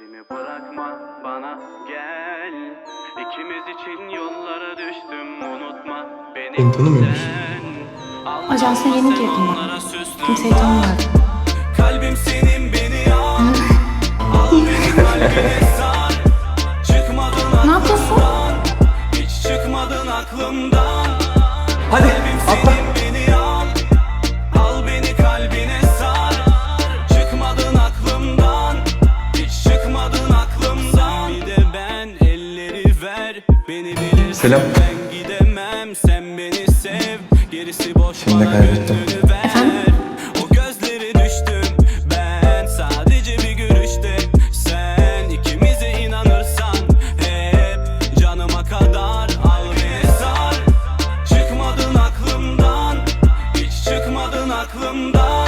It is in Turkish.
Elimi bırakma bana gel İkimiz için yollara düştüm unutma beni Beni tanımıyormuş. Ajansa yeni girdim ben. Kimseyi tanımıyorum. Kalbim senin beni al Al beni kalbine sar Çıkmadın Ne yapıyorsun? aklımdan Hiç çıkmadın aklımdan Hadi atla. Beni Selam. ben gidemem. Sen beni sev. Gerisi boş Şimdi bana kaybettim. ver. Efendim? O gözlere düştüm. Ben sadece bir görüşte Sen ikimize inanırsan Hep canıma kadar Al sar Çıkmadın aklımdan Hiç çıkmadın aklımdan.